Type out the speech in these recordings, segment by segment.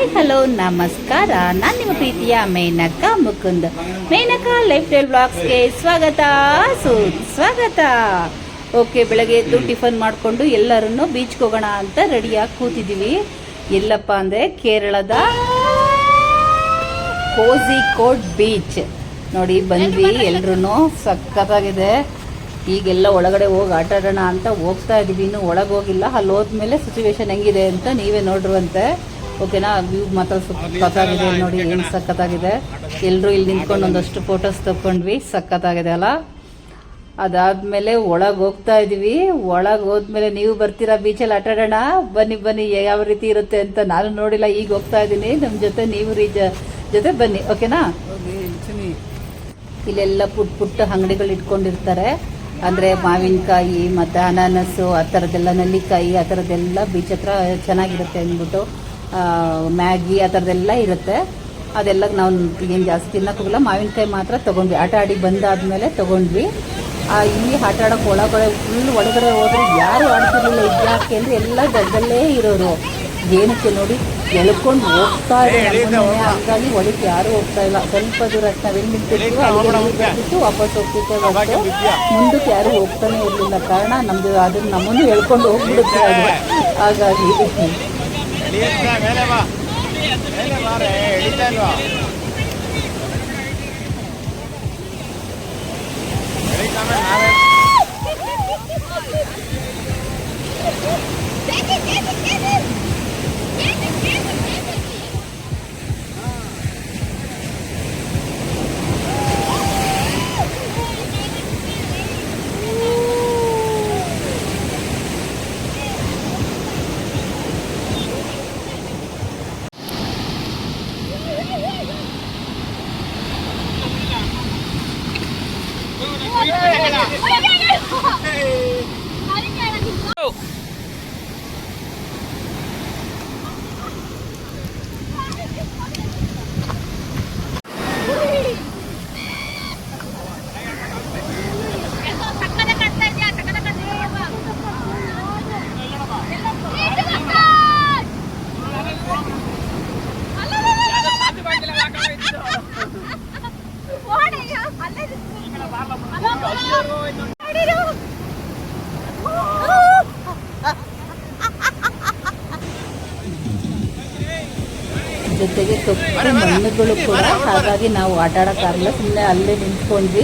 Hi, hello, ನಮಸ್ಕಾರ. ನಾನು ನಿಮ್ಮ ಪ್ರೀತಿಯ ಮೇನಕ ಮುಕುಂದ್. ಮೇನಕ ಲೈಫ್ ಸ್ಟೈಲ್ ಬ್ಲಾಗ್ಸ್ಗೆ ಸ್ವಾಗತ. ಸುಸ್ವಾಗತ ಓಕೆ, ಬೆಳಗ್ಗೆ ಎದ್ದು ಟಿಫನ್ ಮಾಡಿಕೊಂಡು ಎಲ್ಲರನ್ನು ಬೀಚ್ಗೆ ಹೋಗೋಣ ಅಂತ ರೆಡಿಯಾಗಿ ಕೂತಿದ್ದೀವಿ ಎಲ್ಲಪ್ಪ ಅಂದರೆ ಕೇರಳದ ಕೋಝಿಕೋಡ್ ಬೀಚ್. ನೋಡಿ, ಬಂದ್ವಿ. ಎಲ್ಲರೂ ಸಖತ್ತಾಗಿದೆ. ಈಗೆಲ್ಲ ಒಳಗಡೆ ಹೋಗಿ ಆಟ ಆಡೋಣ ಅಂತ ಹೋಗ್ತಾ ಇದ್ದೀವಿ ಇನ್ನೂ ಒಳಗೆ ಹೋಗಿಲ್ಲ. ಅಲ್ಲಿ ಹೋದ್ಮೇಲೆ ಸಿಚುವೇಶನ್ ಹೆಂಗಿದೆ ಅಂತ ನೀವೇ ನೋಡ್ರುವಂತೆ. ಓಕೆನಾ? ವ್ಯೂ ಮಾತ್ರ ಸಖತ್ತಾಗಿದೆ ನೋಡಿ ಏನು ಸಖತ್ತಾಗಿದೆ. ಎಲ್ಲರೂ ಇಲ್ಲಿ ನಿಂತ್ಕೊಂಡು ಒಂದಷ್ಟು ಫೋಟೋಸ್ ತಗೊಂಡ್ವಿ ಸಖತ್ತಾಗಿದೆ ಅಲ್ಲ? ಅದಾದಮೇಲೆ ಒಳಗೆ ಹೋಗ್ತಾ ಇದೀವಿ ಒಳಗೆ ಹೋದ್ಮೇಲೆ ನೀವು ಬರ್ತೀರಾ ಬೀಚಲ್ಲಿ? ಆಟಾಡೋಣ ಬನ್ನಿ ಬನ್ನಿ, ಯಾವ ರೀತಿ ಇರುತ್ತೆ ಅಂತ ನಾನು ನೋಡಿಲ್ಲ, ಈಗ ಹೋಗ್ತಾ ಇದ್ದೀನಿ. ನಮ್ಮ ಜೊತೆ ನೀವು ರೀ ಜೊತೆ ಬನ್ನಿ, ಓಕೆನಾ? ಇಲ್ಲೆಲ್ಲ ಪುಟ್ಟ ಪುಟ್ಟ ಅಂಗಡಿಗಳು ಇಟ್ಕೊಂಡಿರ್ತಾರೆ. ಅಂದರೆ ಮಾವಿನಕಾಯಿ, ಮತ್ತು ಅನಾನಸ್ಸು ಆ ಥರದ್ದೆಲ್ಲ ನಲ್ಲಿಕಾಯಿ, ಆ ಥರದ್ದೆಲ್ಲ ಬೀಚ್ ಹತ್ರ ಚೆನ್ನಾಗಿರುತ್ತೆ ಅಂದ್ಬಿಟ್ಟು. ಮ್ಯಾಗಿ ಆ ಥರದ್ದೆಲ್ಲ ಇರುತ್ತೆ. ಅದೆಲ್ಲ ನಾವು ಏನು ಜಾಸ್ತಿ ತಿನ್ನೋಕ್ಕೋಗಿಲ್ಲ ಮಾವಿನಕಾಯಿ ಮಾತ್ರ ತೊಗೊಂಡ್ವಿ. ಆಟ ಆಡಿ ಬಂದಾದಮೇಲೆ ತೊಗೊಂಡ್ವಿ. ಆ, ಇಲ್ಲಿ ಆಟ ಆಡೋಕೆ ಒಳಗಡೆ ಫುಲ್ ಒಳಗಡೆ ಹೋದ್ರೆ ಯಾರು ಆಡ್ತಿರಲಿಲ್ಲ. ಇದ್ಯಾಕೆ ಅಂದರೆ ಎಲ್ಲ ಗದ್ದಲ್ಲೇ ಇರೋರು. ಏನಕ್ಕೆ ನೋಡಿ ಎಳ್ಕೊಂಡು ಹೋಗ್ತಾ ಇದ್ದಾರೆ. ಹಂಗಾಗಿ ಒಳಗೆ ಯಾರು ಹೋಗ್ತಾ ಇಲ್ಲ. ಸ್ವಲ್ಪ ದೂರ ನಾವೇನು ನಾವೆಲ್ಲಿ ಅಲ್ಲಿಗೆ ನೀರು ವಾಪಸ್ ಹೋಗ್ತಿದ್ದೆ ಹೊರತು ಮುಂದಕ್ಕೆ ಯಾರು ಹೋಗ್ತಾನೆ ಇರಲಿಲ್ಲ. ಕಾರಣ ನಮ್ದು ಅದನ್ನ ನಮ್ಮನ್ನು ಎಳ್ಕೊಂಡು ಹೋಗ್ಬಿಡುತ್ತೆ ಅದು. ಹಾಗಾಗಿ ಎಳಿಯುತ್ತಾ ಮೇಲೆ ಬಾ ಮೇಲೆ ಬಾರೆ ಎಳಿತಾ ಇಲ್ವಾ ಎಳಿತಾ ಮೇಲೆ ನಾವೇ おやいやいやいや。い ಜೊತೆಗೆ ಕಪ್ಪು ಮಣ್ಣುಗಳು ಕೂಡ ಹಾಗಾಗಿ ನಾವು ಆಟ ಆಡೋಕ್ಕಾಗಲ್ಲ ಸುಮ್ಮನೆ ಅಲ್ಲೇ ನಿಂತ್ಕೊಂಡ್ವಿ.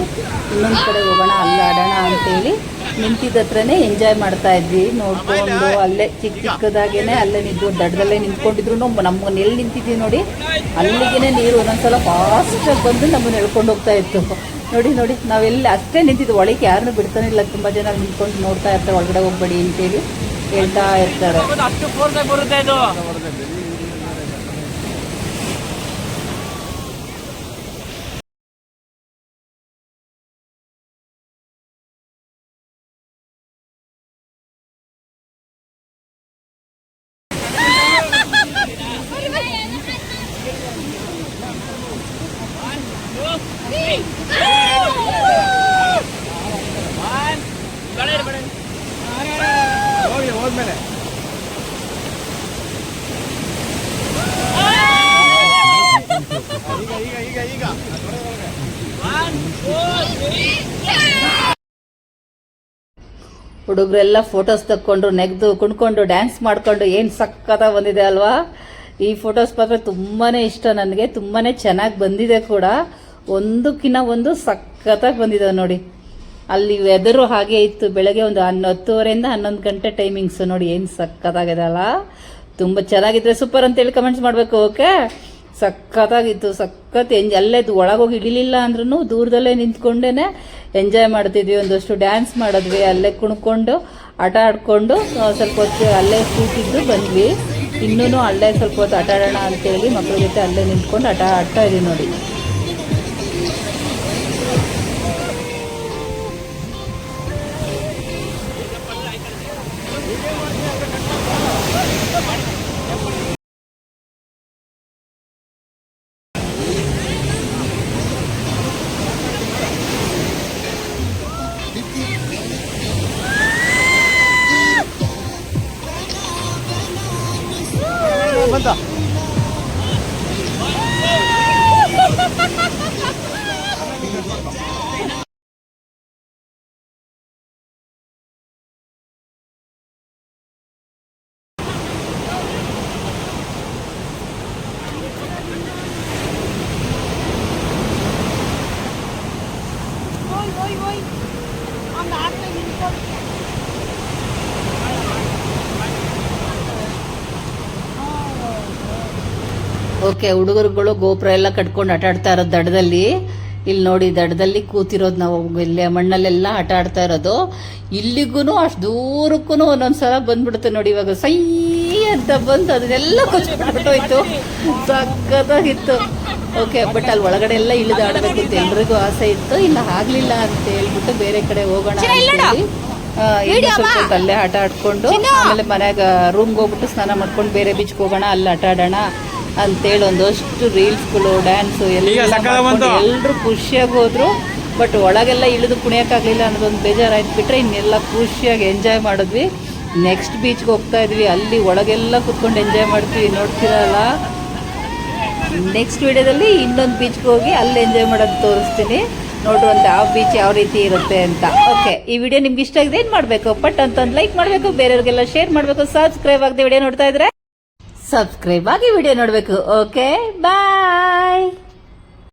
ಇನ್ನೊಂದು ಕಡೆ ಹೋಗೋಣ, ಅಲ್ಲಿ ಆಡೋಣ ಅಂತೇಳಿ ನಿಂತಿದ್ದ ಹತ್ರನೇ ಎಂಜಾಯ್ ಮಾಡ್ತಾ ಇದ್ವಿ. ನೋಡ್ಕೊಂಡು ಅಲ್ಲೇ ಚಿಕ್ಕ ಚಿಕ್ಕದಾಗೇನೆ ಅಲ್ಲೇ ನಿಂತು ದಡದಲ್ಲೇ ನಿಂತ್ಕೊಂಡಿದ್ರು ನಮ್ಮನ್ನ ಎಲ್ಲಿ ನಿಂತಿದ್ವಿ ನೋಡಿ, ಅಲ್ಲಿಗೇನೆ ನೀರು ಒಂದೊಂದ್ಸಲ ಫಾಸ್ಟಾಗಿ ಬಂದು ನಮ್ಮನ್ನು ಎಳ್ಕೊಂಡು ಹೋಗ್ತಾ ಇತ್ತು. ನೋಡಿ ನೋಡಿ, ನಾವೆಲ್ಲಿ ಅಷ್ಟೇ ನಿಂತಿದ್ದು ಒಳಗೆ ಯಾರನ್ನೂ ಬಿಡ್ತಾನೆ ಇಲ್ಲ. ತುಂಬ ಜನ ನಿಂತ್ಕೊಂಡು ನೋಡ್ತಾ ಇರ್ತಾರೆ, ಒಳಗಡೆ ಹೋಗ್ಬೇಡಿ ಅಂತೇಳಿ ಹೇಳ್ತಾ ಇರ್ತಾರೆ. ಹುಡುಗರೆಲ್ಲ ಫೋಟೋಸ್ ತಕ್ಕೊಂಡು, ನೆಗ್ದು ಕುಣ್ಕೊಂಡು ಡ್ಯಾನ್ಸ್ ಮಾಡ್ಕೊಂಡು ಏನು ಸಕ್ಕತ ಬಂದಿದೆ ಅಲ್ವಾ? ಈ ಫೋಟೋಸ್ ಪಾತ್ರ ತುಂಬಾ ಇಷ್ಟ ನನಗೆ ತುಂಬಾ ಚೆನ್ನಾಗಿ ಬಂದಿದೆ ಕೂಡ. ಒಂದಕ್ಕಿಂತ ಒಂದು ಸಖತ್ತಾಗಿ ಬಂದಿದ್ದಾವೆ ನೋಡಿ. ಅಲ್ಲಿ ವೆದರು ಹಾಗೆ ಇತ್ತು, ಬೆಳಗ್ಗೆ ಒಂದು ಹತ್ತುವರೆಯಿಂದ ಹನ್ನೊಂದು ಗಂಟೆ ಟೈಮಿಂಗ್ಸ್ ನೋಡಿ ಏನು ಸಖತ್ತಾಗಿದೆ ಅಲ್ಲ ತುಂಬ ಚೆನ್ನಾಗಿದ್ರೆ ಸೂಪರ್ ಅಂತೇಳಿ ಕಮೆಂಟ್ಸ್ ಮಾಡಬೇಕು ಓಕೆ ಸಖತ್ತಾಗಿತ್ತು, ಸಖತ್ ಎಂಜ್ ಅಲ್ಲೇ ಒಳಗೋಗಿ ಇಳಿಲಿಲ್ಲ ಅಂದ್ರೂ ದೂರದಲ್ಲೇ ನಿಂತ್ಕೊಂಡೇ ಎಂಜಾಯ್ ಮಾಡ್ತಿದ್ವಿ. ಒಂದಷ್ಟು ಡ್ಯಾನ್ಸ್ ಮಾಡಿದ್ವಿ, ಅಲ್ಲೇ ಕುಣ್ಕೊಂಡು, ಆಟ ಆಡ್ಕೊಂಡು ಸ್ವಲ್ಪ ಹೊತ್ತು ಅಲ್ಲೇ ಕೂತಿದ್ದು, ಬಂದ್ವಿ. ಇನ್ನೂ ಅಲ್ಲೇ ಸ್ವಲ್ಪ ಹೊತ್ತು ಆಟ ಆಡೋಣ ಅಂತೇಳಿ ಮಕ್ಕಳ ಜೊತೆ ಅಲ್ಲೇ ನಿಂತ್ಕೊಂಡು ಆಟ ಆಡ್ತಾ ಇದ್ದೀವಿ ನೋಡಿ. ಓಕೆ, ಹುಡುಗರುಗಳು ಗೋಪುರ ಎಲ್ಲ ಕಟ್ಕೊಂಡು ಆಟ ಆಡ್ತಾ ಇರೋದು ದಡದಲ್ಲಿ. ಇಲ್ಲಿ ನೋಡಿ, ದಡದಲ್ಲಿ ಕೂತಿರೋದು ನಾವು ಇಲ್ಲಿ ಮಣ್ಣಲ್ಲೆಲ್ಲ ಆಟ ಆಡ್ತಾ ಇರೋದು. ಇಲ್ಲಿಗೂ ಅಷ್ಟು ದೂರಕ್ಕೂ ಒಂದೊಂದು ಸಲ ಬಂದ್ಬಿಡುತ್ತೆ ನೋಡಿ ಇವಾಗ. ಸೈ ಅಂತ ಬಂದು ಅದನ್ನೆಲ್ಲ ಕೊಚ್ಚಿಬಿಟ್ಬಿಟ್ಟೋಯ್ತು ಸಕ್ಕತ್ತಾಗಿತ್ತು ಓಕೆ ಬಟ್ ಅಲ್ಲಿ ಒಳಗಡೆ ಎಲ್ಲ ಇಳಿದು ಆಡಬೇಕು ಅಂತ ಎಲ್ರಿಗೂ ಆಸೆ ಇತ್ತು. ಇಲ್ಲ ಆಗ್ಲಿಲ್ಲ ಅಂತ ಹೇಳ್ಬಿಟ್ಟು ಬೇರೆ ಕಡೆ ಹೋಗೋಣ ಸ್ವಲ್ಪ ಅಲ್ಲೇ ಆಟ ಆಡ್ಕೊಂಡು ಆಮೇಲೆ ಮನ್ಯಾಗ ರೂಮ್ಗೆ ಹೋಗ್ಬಿಟ್ಟು ಸ್ನಾನ ಮಾಡ್ಕೊಂಡು ಬೇರೆ ಬೀಚ್ಗೆ ಹೋಗೋಣ ಅಲ್ಲಿ ಆಟ ಆಡೋಣ ಅಂತೇಳಿ ಒಂದಷ್ಟು ರೀಲ್ಸ್ಗಳು ಡ್ಯಾನ್ಸು ಎಲ್ಲ ಎಲ್ಲರೂ ಖುಷಿಯಾಗಿ ಹೋದ್ರು. ಬಟ್ ಒಳಗೆಲ್ಲ ಇಳಿದು ಕುಣಿಯೋಕ್ಕಾಗಲಿಲ್ಲ ಅನ್ನೋದೊಂದು ಬೇಜಾರಾಯ್ತು. ಬಿಟ್ರೆ ಇನ್ನೆಲ್ಲ ಖುಷಿಯಾಗಿ ಎಂಜಾಯ್ ಮಾಡಿದ್ವಿ. ನೆಕ್ಸ್ಟ್ ಬೀಚ್ಗೆ ಹೋಗ್ತಾ ಇದ್ವಿ. ಅಲ್ಲಿ ಒಳಗೆಲ್ಲ ಕುತ್ಕೊಂಡು ಎಂಜಾಯ್ ಮಾಡ್ತೀವಿ. ನೋಡ್ತೀರಲ್ಲ? ನೆಕ್ಸ್ಟ್ ವಿಡಿಯೋದಲ್ಲಿ ಇನ್ನೊಂದು ಬೀಚ್ಗೆ ಹೋಗಿ ಅಲ್ಲಿ ಎಂಜಾಯ್ ಮಾಡೋದು ತೋರಿಸ್ತೀನಿ. ನೋಡುವಂಥ ಯಾವ ಬೀಚ್ ಯಾವ ರೀತಿ ಇರುತ್ತೆ ಅಂತ. ಓಕೆ ಈ ವಿಡಿಯೋ ನಿಮ್ಗೆ ಇಷ್ಟ ಆಗಿದೆ, ಏನು ಮಾಡಬೇಕು? ಪಟ್ ಅಂತ ಲೈಕ್ ಮಾಡಬೇಕು, ಬೇರೆಯವ್ರಿಗೆಲ್ಲ ಶೇರ್ ಮಾಡಬೇಕು ಸಬ್ಸ್ಕ್ರೈಬ್ ಆಗದೆ ವಿಡಿಯೋ ನೋಡ್ತಾ ಇದ್ರೆ? ಸಬ್ಸ್ಕ್ರೈಬ್ ಆಗಿ ವಿಡಿಯೋ ನೋಡಬೇಕು. Okay bye